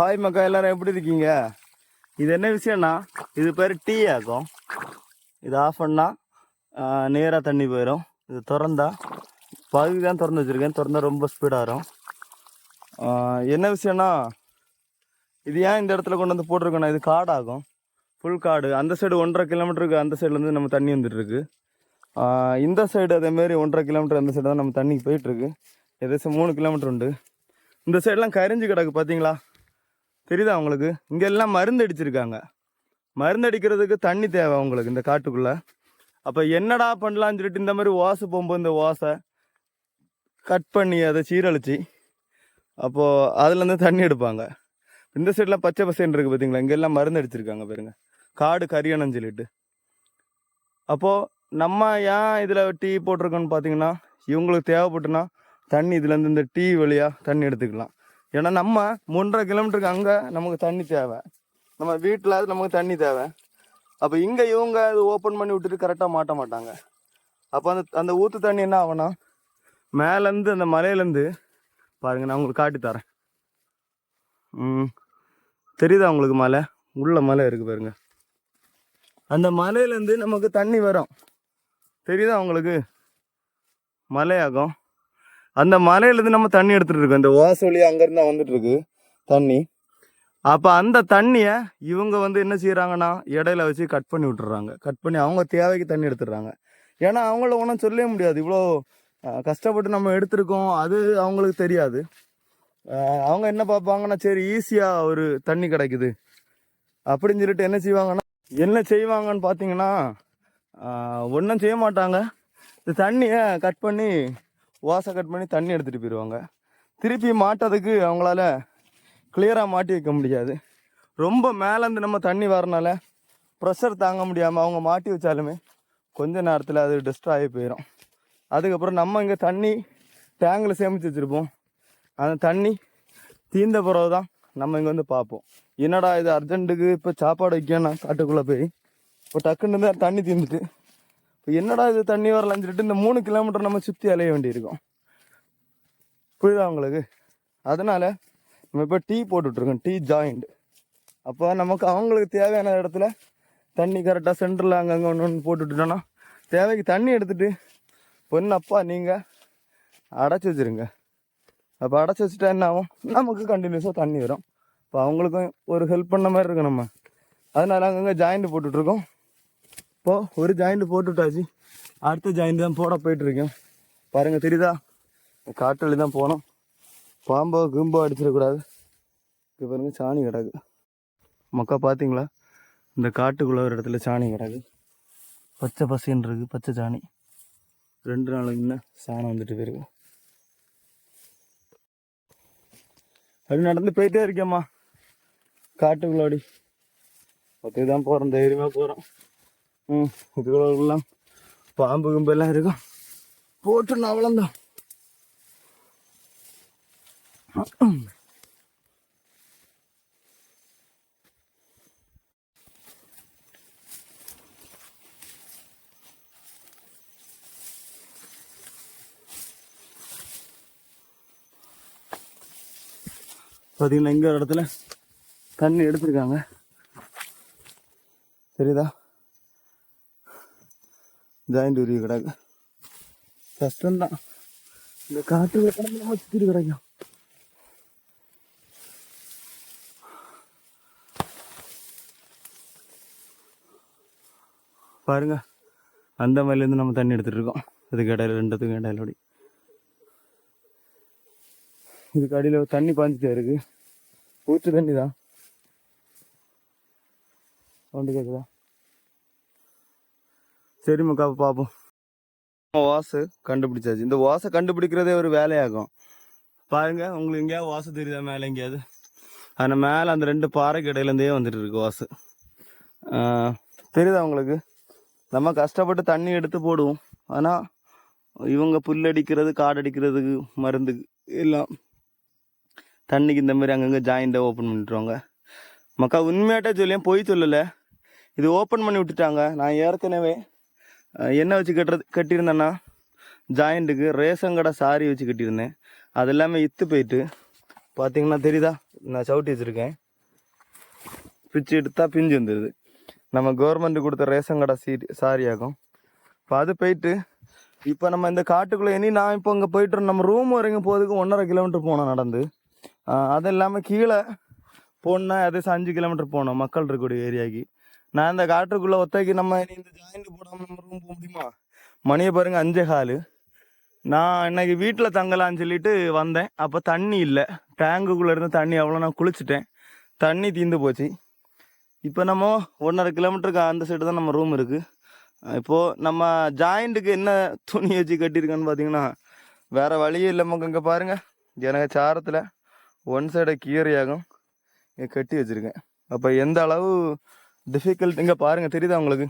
Hi மக்கா எல்லாரும் எப்படி இருக்கீங்க? இது என்ன விஷயம்னா இது பேர் டீ ஆகும். இது ஆஃப் பண்ணால் நேராக தண்ணி போயிடும் இது திறந்தா பகுதி தான் திறந்து வச்சுருக்கேன். திறந்தா ரொம்ப ஸ்பீடாக வரும். என்ன விஷயம்னா இது ஏன் இந்த இடத்துல கொண்டு வந்து போட்டிருக்கோன்னா இது காடாகும். ஃபுல் காடு. அந்த சைடு ஒன்றரை கிலோமீட்டருக்கு அந்த சைட்லேருந்து நம்ம தண்ணி வந்துட்டுருக்கு இந்த சைடு அதேமாரி ஒன்றரை கிலோமீட்டர் அந்த சைடு தான் நம்ம தண்ணிக்கு போயிட்டுருக்கு ஏதாச்சும் மூணு கிலோமீட்டர் உண்டு. இந்த சைடெலாம் கரிஞ்சு கிடக்கு பார்த்தீங்களா தெரியுதா அவங்களுக்கு இங்கே எல்லாம் மருந்து அடிச்சிருக்காங்க. மருந்து அடிக்கிறதுக்கு தண்ணி தேவை உங்களுக்கு இந்த காட்டுக்குள்ளே. அப்போ என்னடா பண்ணலான்னு சொல்லிட்டு இந்த மாதிரி ஓசை போகும்போது இந்த ஓசை கட் பண்ணி அதை சீரழிச்சு அப்போது அதுலேருந்து தண்ணி எடுப்பாங்க. இந்த சைடெலாம் பச்சை பசேன்னு இருக்குது பார்த்தீங்களா இங்கெல்லாம் மருந்து அடிச்சிருக்காங்க பாருங்க. காடு கரியணும்னு சொல்லிட்டு. அப்போது நம்ம ஏன் இதில் டீ போட்டிருக்கோன்னு பார்த்தீங்கன்னா இவங்களுக்கு தேவைப்பட்டுனா தண்ணி இதுலேருந்து இந்த டீ வழியாக தண்ணி எடுத்துக்கலாம். ஏன்னா நம்ம மூன்றரை கிலோமீட்டருக்கு அங்கே நமக்கு தண்ணி தேவை. நம்ம வீட்டில் நமக்கு தண்ணி தேவை. அப்போ இங்கே இவங்க அது ஓப்பன் பண்ணி விட்டுட்டு கரெக்டாக மாட்ட மாட்டாங்க. அப்போ அந்த அந்த ஊற்று தண்ணி என்ன ஆகும்னா மேலேருந்து அந்த மலையிலேருந்து பாருங்கள் நான் உங்களுக்கு காட்டி தரேன். ம். தெரியுதா உங்களுக்கு மலை? உள்ள மலை இருக்குது பாருங்க. அந்த மலையிலேருந்து நமக்கு தண்ணி வரும். தெரியுதா உங்களுக்கு? மலையாகும். அந்த மலையிலேருந்து நம்ம தண்ணி எடுத்துகிட்டு இருக்கோம். இந்த வாசொலி அங்கேருந்து வந்துட்டு இருக்கு தண்ணி. அப்போ அந்த தண்ணியை இவங்க வந்து என்ன செய்கிறாங்கன்னா இடையில வச்சு கட் பண்ணி விட்டுறாங்க. கட் பண்ணி அவங்க தேவைக்கு தண்ணி எடுத்துடுறாங்க. ஏன்னா அவங்கள ஒன்றும் சொல்லவே முடியாது. இவ்வளோ கஷ்டப்பட்டு நம்ம எடுத்திருக்கோம். அது அவங்களுக்கு தெரியாது. அவங்க என்ன பார்ப்பாங்கன்னா சரி ஈஸியாக ஒரு தண்ணி கிடைக்குது. அப்படின்னு சொல்லிட்டு என்ன செய்வாங்கன்னா என்ன செய்வாங்கன்னு பார்த்தீங்கன்னா ஒன்றும் செய்ய மாட்டாங்க. இந்த தண்ணியை கட் பண்ணி வாசை கட் பண்ணி தண்ணி எடுத்துகிட்டு போயிடுவாங்க திருப்பி மாட்டதுக்கு அவங்களால கிளியராக மாட்டி வைக்க முடியாது. ரொம்ப மேலேருந்து நம்ம தண்ணி வரனால ப்ரெஷர் தாங்க முடியாமல் அவங்க மாட்டி வச்சாலுமே கொஞ்ச நேரத்தில் அது டெஸ்ட் ஆகி போயிடும் அதுக்கப்புறம் நம்ம இங்கே தண்ணி டேங்கில் சேமித்து வச்சுருப்போம். அந்த தண்ணி தீர்ந்த பிறகு தான் நம்ம இங்கே வந்து பார்ப்போம். என்னடா இது அர்ஜென்ட்டுக்கு இப்போ சாப்பாடு வைக்கணும் காட்டுக்குள்ளே போய் இப்போ டக்குன்னு தான் தண்ணி தீர்ந்துட்டு என்னடா இது தண்ணி வரலன்னு சொல்லிட்டு இந்த மூணு கிலோமீட்டர் நம்ம சுற்றி அலைய வேண்டியிருக்கோம். புரியுதா உங்களுக்கு? அதனால் நம்ம இப்போ டீ போட்டுட்ருக்கோம் டீ ஜாயிண்ட் அப்போ நமக்கு அவங்களுக்கு தேவையான இடத்துல தண்ணி கரெக்டாக சென்டரில் அங்கங்கே ஒன்று ஒன்று போட்டுட்டோன்னா தேவைக்கு தண்ணி எடுத்துவிட்டு பொண்ணு அப்பா நீங்கள் அடைச்சி வச்சிருங்க. அப்போ அடைச்சி வச்சுட்டா என்ன ஆகும்? நமக்கு கண்டினியூஸாக தண்ணி வரும். இப்போ அவங்களுக்கும் ஒரு ஹெல்ப் பண்ண மாதிரி இருக்கும் நம்ம. அதனால அங்கங்கே ஜாயிண்ட் போட்டுட்ருக்கோம். இப்போது ஒரு ஜாயிண்ட் போட்டுவிட்டாச்சு அடுத்த ஜாயிண்ட் தான் போட போயிட்டுருக்கேன். பாருங்கள் தெரியுதா? காட்டு வழி தான் போனோம். பாம்போ கும்போ அடிச்சிடக்கூடாது. இப்போ பாருங்கள் சாணி கிடக்கு. மக்கா பார்த்தீங்களா இந்த காட்டுக்குள்ள ஒரு இடத்துல சாணி கிடக்கு. பச்சை பசின்னு இருக்கு பச்சை சாணி. ரெண்டு நாள் இன்னும் சாணம் வந்துட்டு போயிருக்கு. அப்படி நடந்து போயிட்டே இருக்கேம்மா. காட்டுக்குள்ளாடி ஒத்தி தான் போகிறோம் தைரியமாக போகிறோம் ம் இதுக்குள்ளலாம் பாம்பு கும்பெல்லாம் இருக்கும் போட்டு அவ்வளோந்தான் பார்த்தீங்கன்னா இங்கே ஒரு இடத்துல தண்ணி எடுத்துருக்காங்க தெரியுதா ஜாயிண்ட் உருவி கிடக்கு. கஷ்டம்தான். இந்த காட்டுக்குள்ள கிடந்து நம்ம சுற்றிட்டு கிடைக்கும். பாருங்க அந்த மலையிலேருந்து நம்ம தண்ணி எடுத்துட்டு இருக்கோம். இதுக்கு இடையில ரெண்டுத்துக்கும் இடையில அப்படி. இதுக்கு அடியில் தண்ணி பாஞ்சிட்டே இருக்கு. ஊற்று தண்ணி தான் சவுண்டு கேட்குதா சரி மக்கா பார்ப்போம் வாசு கண்டுபிடிச்சாச்சு. இந்த வாசை கண்டுபிடிக்கிறதே ஒரு வேலையாகும். பாருங்க உங்களுக்கு எங்கேயாவது வாசு தெரியுதா? மேலே எங்கேயாவது. ஆனால் மேலே அந்த ரெண்டு பாறைக்கு இடையிலேருந்தே வந்துட்டு இருக்கு வாசு. தெரியுதா உங்களுக்கு? நம்ம கஷ்டப்பட்டு தண்ணி எடுத்து போடுவோம். ஆனால் இவங்க புல்லடிக்கிறது காடடிக்கிறதுக்கு மருந்துக்கு எல்லாம் தண்ணிக்கு இந்த மாதிரி அங்கங்கே ஜாயிண்ட்டை ஓப்பன் பண்ணிட்டுருவாங்க. மக்கா உண்மையாட்டே சொல்லியும் பொய் சொல்லலை. இது ஓப்பன் பண்ணி விட்டுட்டாங்க. நான் ஏற்கனவே என்ன வச்சு கட்டுறது கட்டியிருந்தேன்னா ஜாயிண்ட்டுக்கு ரேஷன் கடை சாரி வச்சு கட்டியிருந்தேன். அது எல்லாமே இத்து போயிட்டு பார்த்தீங்கன்னா தெரியுதா? நான் சவுட்டி வச்சுருக்கேன். பிச்சு எடுத்தா பிஞ்சு வந்துடுது நம்ம கவர்மெண்ட்டு கொடுத்த ரேஷன் கடை சீ சாரி ஆகும் இப்போ அது போயிட்டு இப்போ நம்ம இந்த காட்டுக்குள்ளே இனி நான் இப்போ இங்கே போயிட்டு நம்ம ரூம் வரைக்கும் போகிறதுக்கு ஒன்றரை கிலோமீட்டர் போனோம் நடந்து. அது இல்லாமல் கீழே போனால் அது அஞ்சு கிலோமீட்டர் போனோம் மக்கள் இருக்கக்கூடிய ஏரியாக்கு நான் இந்த காட்டுக்குள்ளே ஒத்தைக்கு நம்ம இந்த ஜாயிண்ட் போடாமல் நம்ம ரூம் போக முடியுமா? மணியை பாருங்க அஞ்சே காலு. நான் இன்னைக்கு வீட்டில் தங்கலான்னு சொல்லிட்டு வந்தேன். அப்போ தண்ணி இல்லை. டேங்குக்குள்ளே இருந்து தண்ணி அவ்வளோ நான் குளிச்சுட்டேன். தண்ணி தீந்து போச்சு. இப்போ நம்ம ஒன்றரை கிலோமீட்டருக்கு அந்த சைடு தான் நம்ம ரூம் இருக்குது இப்போது நம்ம ஜாயிண்ட்டுக்கு என்ன துணி வச்சு கட்டியிருக்கேன்னு பார்த்தீங்கன்னா வேறு வழியே இல்லை நமக்கு இங்கே பாருங்கள் எனக்கு சாரத்தில் ஒன் சைடை கீரையாகும் இங்கே கட்டி வச்சுருக்கேன். அப்போ எந்த அளவு டிஃபிகல்ட் இங்கே பாருங்கள் தெரியுதா உங்களுக்கு?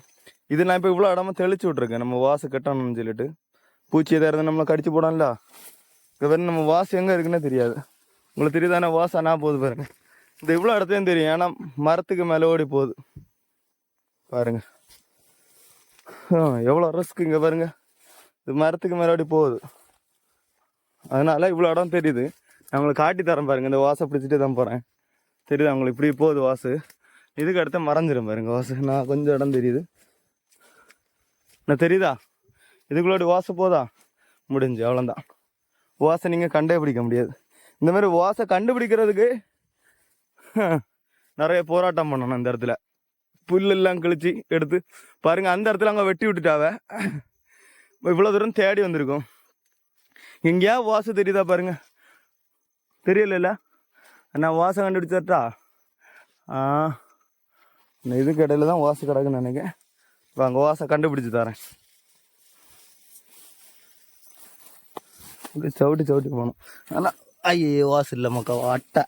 இது நான் இப்போ இவ்வளோ இடமா தெளிச்சு விட்ருக்கேன் நம்ம வாசு கட்டணும்னு சொல்லிட்டு. பூச்சி எதாவது இருந்தால் நம்மளை கடிச்சு போடான்ல? இது வேறு நம்ம வாசு எங்கே இருக்குன்னே தெரியாது. உங்களுக்கு தெரியுதானே வாசம் நான் போகுது பாருங்க. இந்த இவ்வளோ இடத்தையும் தெரியும். ஏன்னா மரத்துக்கு மேலே ஓடி போகுது. பாருங்க. எவ்வளோ ரிஸ்க் இங்கே பாருங்க. இது மரத்துக்கு மேலே ஓடி போகுது. அதனால இவ்வளோ இடம் தெரியுது. நான் உங்களுக்கு காட்டி தரேன் பாருங்க. இந்த வாசை பிடிச்சிட்டு தான் போகிறேன் தெரியுதா அவங்களுக்கு இப்படி போகுது வாசு. இதுக்கு அடுத்து மறைஞ்சிரும் பாருங்க வாசு. நான் கொஞ்சம் இடம் தெரியுது. நான் தெரியுதா? இதுக்குள்ளோடி வாசை போதா? முடிஞ்சு அவ்வளோதான் வாசை நீங்கள் கண்டே பிடிக்க முடியாது. இந்த மாதிரி வாசை கண்டுபிடிக்கிறதுக்கு நிறைய போராட்டம் பண்ணணும் இந்த இடத்துல. புல்லெல்லாம் கிழிச்சு எடுத்து பாருங்கள் அந்த இடத்துல அங்கே வெட்டி விட்டுட்டாவ. இவ்வளோ தூரம் தேடி வந்திருக்கோம். எங்கேயா ஓசை தெரியுதா பாருங்க? தெரியல நான் வாசம் கண்டுபிடிச்சாட்டா ஆ. இந்த இதுக்கு இடையில தான் ஓசை கிடக்குன்னு நினைக்கிறேன். அங்கே ஓசை கண்டுபிடிச்சு தரேன். இப்படி சவுட்டி சவுட்டி போகணும். ஆனால் ஐயோ வாசு இல்லை மக்கா அட்டை.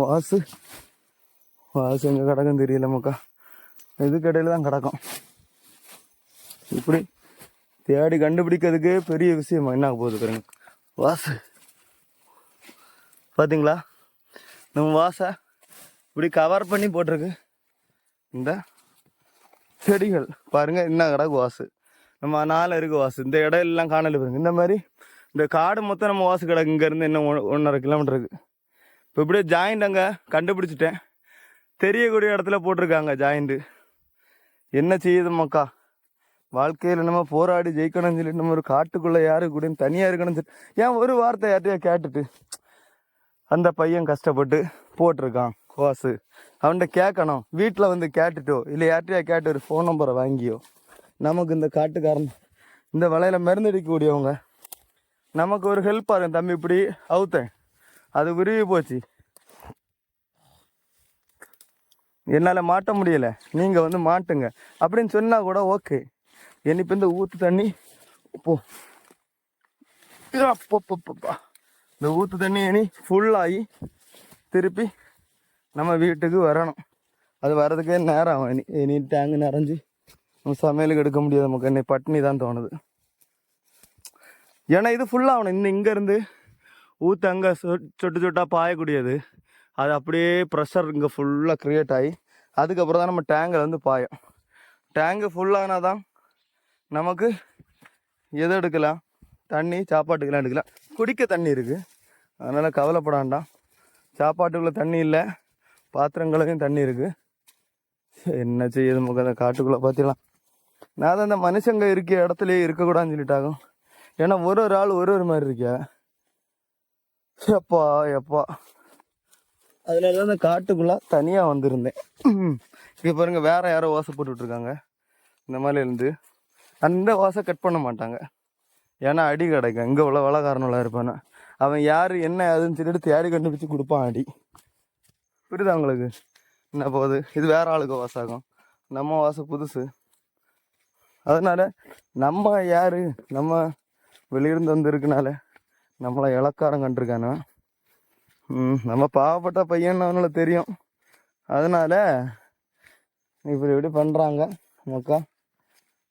வாசு வாசு எங்கே கிடக்கும் தெரியல மக்கா. இதுக்கு இடையில தான் கிடக்கும். இப்படி தேடி கண்டுபிடிக்கிறதுக்கு பெரிய விஷயமா என்ன ஆக போகுது பாருங்க. வாசு. பார்த்தீங்களா நம்ம வாசை இப்படி கவர் பண்ணி போட்டிருக்கு. இந்த செடிகள். பாருங்க என்ன கிடக்கு வாசு. நம்ம நாலு இருக்கு வாசு. இந்த இடம் எல்லாம் காணல பாருங்க. இந்த மாதிரி இந்த காடு மொத்தம் நம்ம வாசு கிடக்கு. இங்கேருந்து இன்னும் ஒ- ஒன்றரை கிலோமீட்டர் இருக்குது இப்போ இப்படியே ஜாயிண்ட் அங்கே கண்டுபிடிச்சிட்டேன். தெரியக்கூடிய இடத்துல போட்டிருக்காங்க ஜாயிண்ட்டு என்ன செய்யுது மக்கா? வாழ்க்கையில் நம்ம போராடி ஜெயிக்கணும்னு சொல்லி நம்ம ஒரு காட்டுக்குள்ளே யாரு கூடயும் தனியாக இருக்கணும்னு சொல்லி ஏன் ஒரு வார்த்தை யார்ட்டையா கேட்டுட்டு அந்த பையன் கஷ்டப்பட்டு போட்டிருக்கான். கோசு. அவன்கிட்ட கேட்கணும் வீட்டில் வந்து கேட்டுட்டோ இல்லை யார்ட்டையா கேட்டு ஒரு ஃபோன் நம்பரை வாங்கியோ. நமக்கு இந்த காட்டுக்காரன் இந்த வலையில் மருந்தடிக்கக்கூடியவங்க நமக்கு ஒரு ஹெல்ப்பாக இருக்கும் தம்பி இப்படி அவுத்தேன். அது உருவி போச்சு. என்னால் மாட்ட முடியல. நீங்கள் வந்து மாட்டுங்க. அப்படின்னு சொன்னால் கூட ஓகே என்ன இப்போ இந்த ஊற்று தண்ணி போ. அப்பப்பப்பப்பா. இந்த ஊற்று தண்ணி இனி ஃபுல்லாகி திருப்பி நம்ம வீட்டுக்கு வரணும். அது வர்றதுக்கே நேரம் ஆகும். இனி இனி டேங்கு நிறைஞ்சு நம்ம சமையலுக்கு எடுக்க முடியாது நமக்கு. என்னை பட்டினி தான் தோணுது. ஏன்னா இது ஃபுல்லாக ஆகணும். இன்னும் இங்கேருந்து ஊற்று அங்கே சொட்டு சொட்டாக பாயக்கூடியது அது அப்படியே ப்ரெஷர் இங்கே ஃபுல்லாக க்ரியேட் ஆகி அதுக்கப்புறம் தான் நம்ம டேங்கில் வந்து பாயும். டேங்கு ஃபுல்லானா தான் நமக்கு எது எடுக்கலாம்? தண்ணி சாப்பாட்டுக்கெல்லாம் எடுக்கலாம். குடிக்க தண்ணி இருக்குது அதனால் கவலைப்பட வேண்டாம். சாப்பாட்டுக்குள்ளே தண்ணி இல்லை. பாத்திரங்களையும் தண்ணி இருக்குது என்ன செய்யுது முக அந்த காட்டுக்குள்ளே பார்த்திடலாம் நான் தான் அந்த மனுஷங்க இருக்க இடத்துலயே இருக்கக்கூடாதுன்னு சொல்லிட்டாகும் ஏன்னா ஒரு ஒரு ஆள் ஒரு ஒரு மாதிரி இருக்கியா எப்பா எப்பா. அதில் தான் அந்த காட்டுக்குள்ளே தனியாக வந்திருந்தேன். இங்கே பாருங்கள் வேறு யாரோ ஓசை போட்டுட்ருக்காங்க இந்த மாதிரி இருந்து. அந்த ஓசை கட் பண்ண மாட்டாங்க. ஏன்னா அடி கிடைக்கும். இங்கே உள்ள வளகாரனுள்ள இருப்பானே. அவன் யார் என்ன அதுன்னு சொல்லிட்டு தேடி கண்டுபிடிச்சு கொடுப்பான் அடி. புரியுதா உங்களுக்கு? என்ன போகுது? இது வேற ஆளுக்கு வாசாகும். நம்ம வாசம் புதுசு. அதனால நம்ம யாரு? நம்ம வெளியிருந்து வந்திருக்கனால நம்மளை இலக்காரம் கண்டிருக்கானோ? நம்ம பாவப்பட்ட பையன் அவனால தெரியும். அதனால இப்படி இப்படி பண்ணுறாங்க மக்கா.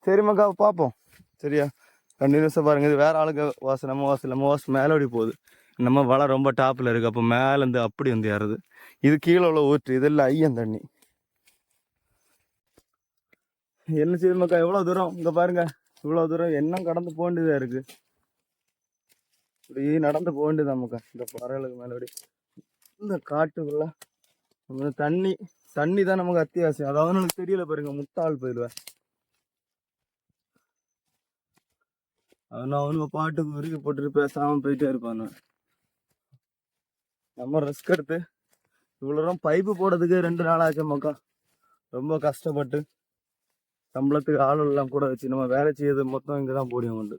சரி மக்கா பார்ப்போம் சரியா? கண்டினியூஸாக பாருங்க. இது வேற ஆளுக்கு வாசம் நம்ம வாசல் நம்ம வாசம் ஓடி போகுது. நம்ம வலை ரொம்ப டாப்பில் இருக்குது அப்போ மேலேருந்து அப்படி வந்து ஏறுது. இது கீழே உள்ள ஊற்று இதெல்லாம் ஐயன் தண்ணி. என்ன செய்யுது மக்கா எவ்வளோ தூரம் இங்கே பாருங்க இவ்வளோ தூரம் என்ன கடந்து போக வேண்டியதாக இருக்கு. இப்படி நடந்து போக வேண்டியது மக்கா இந்த பறவைகளுக்கு மேலபடி இந்த காட்டுக்குள்ள நம்ம தண்ணி தண்ணி தான் நமக்கு அத்தியாவசியம். அதாவது எனக்கு தெரியல பாருங்க முட்டாள் போயிடுவேன் அவன் அவனுங்க பாட்டுக்கு உருகி போட்டுட்டு பேசாம போயிட்டே இருப்பான் நம்ம ரிஸ்க் எடுத்து இவ்வளோ தூரம் பைப்பு போடுறதுக்கு ரெண்டு நாள் ஆச்சு மக்கா. ரொம்ப கஷ்டப்பட்டு சம்பளத்துக்கு ஆள் எல்லாம் கூட வச்சு நம்ம வேலை செய்யறது மொத்தம் இங்கே தான் போடியும் உண்டு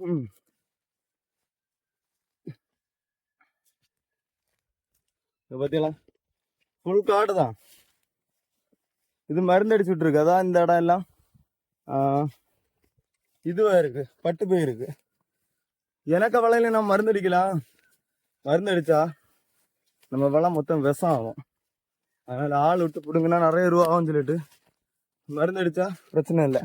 ம். இங்க பாத்தீங்களா ஃபுல் காடு தான். இது மருந்து அடிச்சுட்டு இருக்கு. அதான் இந்த இடம் எல்லாம்? ஆ, இதுவா இருக்கு. பட்டு போயிருக்கு. எனக்கு வலையில நம்ம மருந்து அடிக்கலாம் மருந்து அடிச்சா? நம்ம வளம் மொத்தம் விஷம் ஆகும். அதனால் ஆள் விட்டு பிடுங்கன்னா நிறைய ரூபா ஆகும்னு சொல்லிட்டு மருந்து அடித்தா பிரச்சனை இல்லை.